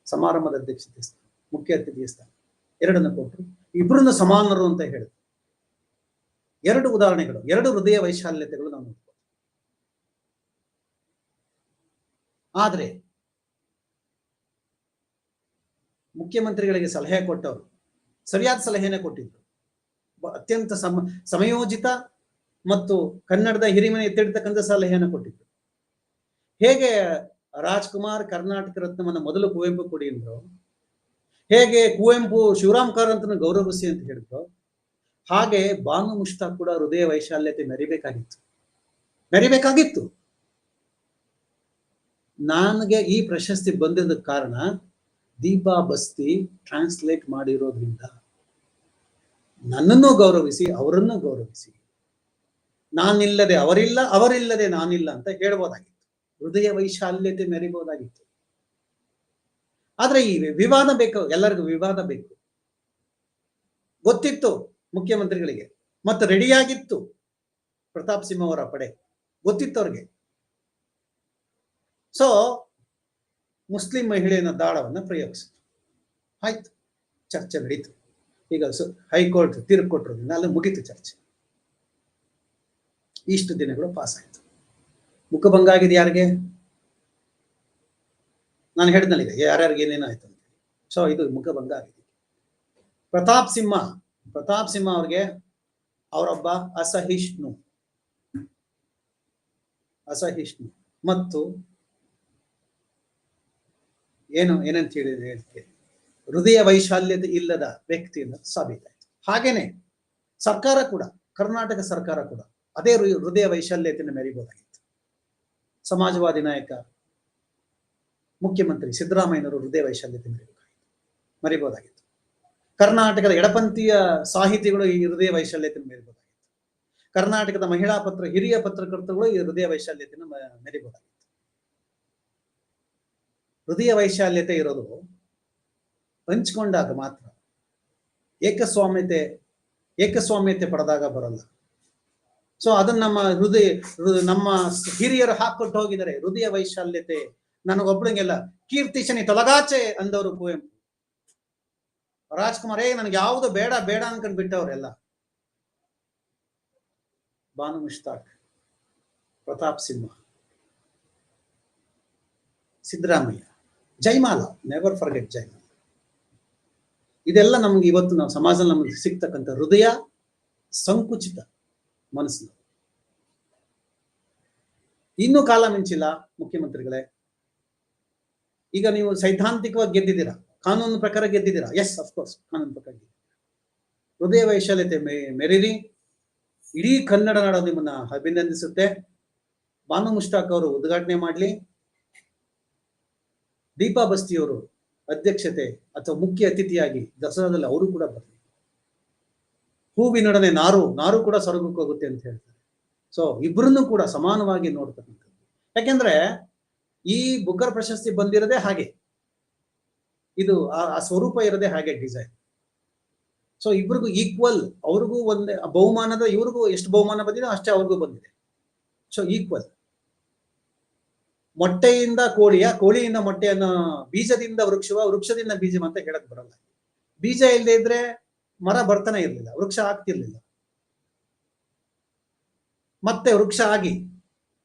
Speaker 1: ಸಮಾರಂಭದ ಅಧ್ಯಕ್ಷತೆ ಸ್ಥಾನ, ಮುಖ್ಯ ಅತಿಥಿಯ ಸ್ಥಾನ, ಎರಡನ್ನು ಕೊಟ್ಟರು ಇಬ್ಬರನ್ನು ಸಮಾನರು ಅಂತ ಹೇಳಿದ್ರು. ಎರಡು ಉದಾಹರಣೆಗಳು, ಎರಡು ಹೃದಯ ವೈಶಾಲ್ಯತೆಗಳು ನಾವು ನೋಡ್ಬೋದು. ಆದ್ರೆ, ಮುಖ್ಯಮಂತ್ರಿಗಳಿಗೆ ಸಲಹೆ ಕೊಟ್ಟವರು, ಸರಿಯಾದ ಸಲಹೆನೇ ಕೊಟ್ಟಿದ್ರು. ಅತ್ಯಂತ ಸಮ, ಸಮಯೋಚಿತ ಮತ್ತು ಕನ್ನಡದ ಹಿರಿಮನೆ ಎತ್ತಿಡ್ತಕ್ಕಂಥ ಸಲಹೆಯನ್ನು ಕೊಟ್ಟಿದ್ರು. ಹೇಗೆ ರಾಜ್ಕುಮಾರ್ ಕರ್ನಾಟಕ ರತ್ನವನ್ನ ಮೊದಲು ಕುವೆಂಪು ಕೊಡಿ ಅಂದ್ರು, ಹೇಗೆ ಕುವೆಂಪು ಶಿವರಾಮ್ ಕಾರಂತನ ಗೌರವಿಸಿ ಅಂತ ಹೇಳಿದ್ರು ಹಾಗೆ ಬಾನು ಮುಷ್ತಾಕ್ ಕೂಡ ಹೃದಯ ವೈಶಾಲ್ಯತೆ ಮೆರಿಬೇಕಾಗಿತ್ತು ಮೆರಿಬೇಕಾಗಿತ್ತು ನನಗೆ ಈ ಪ್ರಶಸ್ತಿ ಬಂದಿದ್ದ ಕಾರಣ ದೀಪಾ ಬಸ್ತಿ ಟ್ರಾನ್ಸ್ಲೇಟ್ ಮಾಡಿರೋದ್ರಿಂದ ನನ್ನನ್ನು ಗೌರವಿಸಿ, ಅವರನ್ನು ಗೌರವಿಸಿ, ನಾನಿಲ್ಲದೆ ಅವರಿಲ್ಲ, ಅವರಿಲ್ಲದೆ ನಾನಿಲ್ಲ ಅಂತ ಹೇಳ್ಬೋದಾಗಿತ್ತು. ಹೃದಯ ವೈಶಾಲ್ಯತೆ ಮೆರಿಬೋದಾಗಿತ್ತು ಆದ್ರೆ ಈ ವಿವಾದ ಬೇಕು, ಎಲ್ಲರಿಗೂ ವಿವಾದ ಬೇಕು. ಗೊತ್ತಿತ್ತು. ಮುಖ್ಯಮಂತ್ರಿಗಳಿಗೆ. ಮತ್ತು ರೆಡಿಯಾಗಿತ್ತು ಪ್ರತಾಪ್ ಸಿಂಹ ಅವರ ಪಡೆ. ಗೊತ್ತಿತ್ತು ಅವ್ರಿಗೆ ಸೊ ಮುಸ್ಲಿಂ ಮಹಿಳೆಯನ್ನ ದಾಳವನ್ನ ಪ್ರಯೋಗಿಸಿದ್ರು. ಆಯ್ತು. ಚರ್ಚೆ ನಡೀತು. ಈಗ ಸು- ಹೈಕೋರ್ಟ್ ತೀರ್ಪು ಕೊಟ್ಟಿರೋದ್ರಿಂದ ಅಲ್ಲಿ ಮುಗೀತು ಚರ್ಚೆ. ಇಷ್ಟು ದಿನಗಳು ಪಾಸ್ ಆಯ್ತು. ಮುಖಭಂಗ ಆಗಿದೆ ಯಾರಿಗೆ? ನಾನು ಹೇಳಿದ್ನಲ್ಲ ಯಾರ್ಯಾರಿಗೆ ಏನೇನಾಯ್ತು ಅಂತ ಸೊ ಇದು ಮುಖಭಂಗ ಆಗಿದೆ. ಪ್ರತಾಪ್ ಸಿಂಹ ಪ್ರತಾಪ್ ಸಿಂಹ ಅವ್ರಿಗೆ ಅವರೊಬ್ಬ ಅಸಹಿಷ್ಣು. ಅಸಹಿಷ್ಣು. ಮತ್ತು ಏನು, ಏನಂತ ಹೇಳಿದ್ರೆ ಹೃದಯ ವೈಶಾಲ್ಯದ ಇಲ್ಲದ ವ್ಯಕ್ತಿ ಅಂತ ಸಾಬೀತಾಯ್ತು. ಹಾಗೇನೆ ಸರ್ಕಾರ ಕೂಡ, ಕರ್ನಾಟಕ ಸರ್ಕಾರ ಕೂಡ ಅದೇ ಹೃದಯ ವೈಶಾಲ್ಯತೆಯನ್ನು ಮೆರಿಬಹುದಾಗಿತ್ತು. ಸಮಾಜವಾದಿ ನಾಯಕ, ಮುಖ್ಯಮಂತ್ರಿ ಸಿದ್ದರಾಮಯ್ಯನವರು ಹೃದಯ ವೈಶಾಲ್ಯತೆ ಮೆರಿಬೇಕಾಗಿತ್ತು. ಮರಿಬಹುದಾಗಿತ್ತು. ಕರ್ನಾಟಕದ ಎಡಪಂಥೀಯ ಸಾಹಿತಿಗಳು ಈ ಹೃದಯ ವೈಶಾಲ್ಯತೆಯನ್ನು ಮೆರಿಬಹುದಾಗಿತ್ತು. ಕರ್ನಾಟಕದ ಮಹಿಳಾ ಪತ್ರ, ಹಿರಿಯ ಪತ್ರಕರ್ತರುಗಳು ಈ ಹೃದಯ ವೈಶಾಲ್ಯತೆಯನ್ನು ಮೆರಿಬಹುದಾಗಿತ್ತು. ಹೃದಯ ವೈಶಾಲ್ಯತೆ ಇರೋದು ಹಂಚಿಕೊಂಡಾಗ ಮಾತ್ರ, ಏಕಸ್ವಾಮ್ಯತೆ ಏಕಸ್ವಾಮ್ಯತೆ ಪಡೆದಾಗ ಬರಲ್ಲ. ಸೊ ಅದನ್ನ ನಮ್ಮ ಹೃದಯ ನಮ್ಮ ಹಿರಿಯರು ಹಾಕೊಟ್ಟು ಹೋಗಿದರೆ ಹೃದಯ ವೈಶಾಲ್ಯತೆ ನನಗೊಬ್ಬಳಿಗೆಲ್ಲ ಕೀರ್ತಿ ಶನಿ ತೊಲಗಾಚೆ ಅಂದವರು ಕುವೆಂಪು. ರಾಜ್ಕುಮಾರ್ ಏ ನನಗೆ ಯಾವುದು ಬೇಡ ಬೇಡ ಅನ್ಕೊಂಡ್ ಬಿಟ್ಟವ್ರೆಲ್ಲ ಬಾನು ಮುಷ್ತಾಕ್ ಪ್ರತಾಪ್ ಸಿಂಹ, ಸಿದ್ದರಾಮಯ್ಯ ಜೈಮಾಲ ನೆವರ್ ಫರ್ಗೆಟ್ ಜೈಮಾಲ ಇದೆಲ್ಲ ನಮ್ಗೆ ಇವತ್ತು ನಾವು ಸಮಾಜದಲ್ಲಿ ನಮ್ಗೆ ಸಿಗ್ತಕ್ಕಂಥ ಹೃದಯ ಸಂಕುಚಿತ ಮನಸ್ಸಿನ ಇನ್ನೂ ಕಾಲ ಮಿಂಚಿಲ್ಲ, ಮುಖ್ಯಮಂತ್ರಿಗಳೇ. ಈಗ ನೀವು ಸೈದ್ಧಾಂತಿಕವಾಗಿ ಗೆದ್ದಿದ್ದೀರಾ? ಕಾನೂನು ಪ್ರಕಾರ ಗೆದ್ದಿದ್ದೀರಾ? ಎಸ್ ಅಫ್ಕೋರ್ಸ್ ಕಾನೂನು ಪ್ರಕಾರ ಹೃದಯ ವೈಶಾಲ್ಯತೆ ಮೆರೀರಿ. ಇಡೀ ಕನ್ನಡ ನಾಡು ನಿಮ್ಮನ್ನ ಅಭಿನಂದಿಸುತ್ತೆ. ಬಾನು ಮುಷ್ಟಾಕ್ ಅವರು ಉದ್ಘಾಟನೆ ಮಾಡಲಿ. ದೀಪಾ ಬಸ್ತಿಯವರು ಅಧ್ಯಕ್ಷತೆ ಅಥವಾ ಮುಖ್ಯ ಅತಿಥಿಯಾಗಿ ದಸರಾದಲ್ಲಿ ಅವರು ಕೂಡ ಬರಲಿ. ಹೂವಿನೊಡನೆ ನಾರು ನಾರು ಕೂಡ ಸ್ವರ್ಗಕ್ಕೆ ಹೋಗುತ್ತೆ ಅಂತ ಹೇಳ್ತಾರೆ. ಸೊ ಇಬ್ಬರನ್ನು ಕೂಡ ಸಮಾನವಾಗಿ ನೋಡ್ತಕ್ಕಂಥದ್ದು. ಯಾಕೆಂದ್ರೆ ಈ ಬುಕ್ಕರ್ ಪ್ರಶಸ್ತಿ ಬಂದಿರೋದೇ ಹಾಗೆ. ಇದು ಆ- ಸ್ವರೂಪ ಇರದೆ ಹಾಗೆ ಡಿಸೈನ್ ಸೊ ಇಬ್ರಿಗೂ ಈಕ್ವಲ್ ಅವ್ರಿಗೂ ಒಂದೇ ಬಹುಮಾನದ, ಇವ್ರಿಗೂ ಎಷ್ಟು ಬಹುಮಾನ ಬಂದಿದೆ ಅಷ್ಟೇ ಅವ್ರಿಗೂ ಬಂದಿದೆ. ಸೊ ಈಕ್ವಲ್ ಮೊಟ್ಟೆಯಿಂದ ಕೋಳಿಯ, ಕೋಳಿಯಿಂದ ಮೊಟ್ಟೆಯನ್ನು ಬೀಜದಿಂದ ವೃಕ್ಷವ, ವೃಕ್ಷದಿಂದ ಬೀಜ ಅಂತ ಹೇಳಕ್ ಬರಲ್ಲ. ಬೀಜ ಇಲ್ಲದೆ ಇದ್ರೆ ಮರ ಬರ್ತಾನೆ ಇರಲಿಲ್ಲ, ವೃಕ್ಷ ಆಗ್ತಿರ್ಲಿಲ್ಲ. ಮತ್ತೆ ವೃಕ್ಷ ಆಗಿ,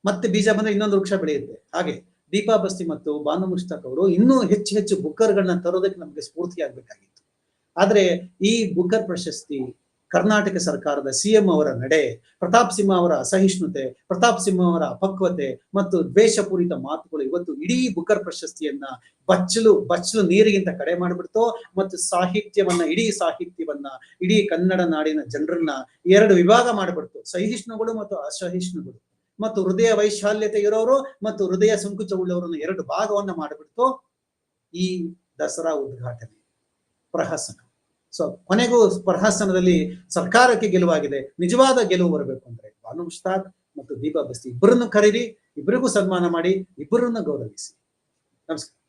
Speaker 1: ಮತ್ತೆ ಬೀಜ ಬಂದ್ರೆ ಇನ್ನೊಂದು ವೃಕ್ಷ ಬೆಳೆಯುತ್ತೆ. ಹಾಗೆ. ದೀಪಾ ಬಸ್ತಿ ಮತ್ತು ಬಾನು ಮುಷ್ತಾಕ್ ಅವರು ಇನ್ನೂ ಹೆಚ್ಚು ಹೆಚ್ಚು ಬುಕ್ಕರ್ಗಳನ್ನ ತರೋದಕ್ಕೆ ನಮಗೆ ಸ್ಫೂರ್ತಿ ಆಗ್ಬೇಕಾಗಿತ್ತು. ಆದ್ರೆ ಈ ಬುಕ್ಕರ್ ಪ್ರಶಸ್ತಿ ಕರ್ನಾಟಕ ಸರ್ಕಾರದ ಸಿಎಂ ಅವರ ನಡೆ, ಪ್ರತಾಪ್ ಸಿಂಹ ಅವರ ಅಸಹಿಷ್ಣುತೆ, ಪ್ರತಾಪ್ ಸಿಂಹ ಅವರ ಅಪಕ್ವತೆ ಮತ್ತು ದ್ವೇಷಪೂರಿತ ಮಾತುಗಳು ಇವತ್ತು ಇಡೀ ಬುಕ್ಕರ್ ಪ್ರಶಸ್ತಿಯನ್ನ ಬಚ್ಚಲು ಬಚ್ಚಲು ನೀರಿಗಿಂತ ಕಡೆ ಮಾಡಿಬಿಡ್ತು ಮತ್ತು ಸಾಹಿತ್ಯವನ್ನ, ಇಡೀ ಸಾಹಿತ್ಯವನ್ನ, ಇಡೀ ಕನ್ನಡ ನಾಡಿನ ಜನರನ್ನ ಎರಡು ವಿಭಾಗ ಮಾಡಿಬಿಡ್ತು. ಸಹಿಷ್ಣುಗಳು ಮತ್ತು ಅಸಹಿಷ್ಣುಗಳು. ಮತ್ತು ಹೃದಯ ವೈಶಾಲ್ಯತೆ ಇರೋರು ಮತ್ತು ಹೃದಯ ಸಂಕುಚ ಉಳ್ಳವರನ್ನು ಎರಡು ಭಾಗವನ್ನ ಮಾಡಿಬಿಡ್ತು. ಈ ದಸರಾ ಉದ್ಘಾಟನೆ, ಪ್ರಹಸನ. ಸೊ ಕೊನೆಗೂ ಪ್ರಹಸನದಲ್ಲಿ ಸರ್ಕಾರಕ್ಕೆ ಗೆಲುವಾಗಿದೆ. ನಿಜವಾದ ಗೆಲುವು ಬರಬೇಕು ಅಂದ್ರೆ ಬಾನು ಮುಷ್ತಾಕ್ ಮತ್ತು ದೀಪಾ ಬಸ್ತಿ ಇಬ್ಬರನ್ನು ಕರೀರಿ, ಇಬ್ಬರಿಗೂ ಸನ್ಮಾನ ಮಾಡಿ, ಇಬ್ಬರನ್ನು ಗೌರವಿಸಿ. ನಮಸ್ಕಾರ.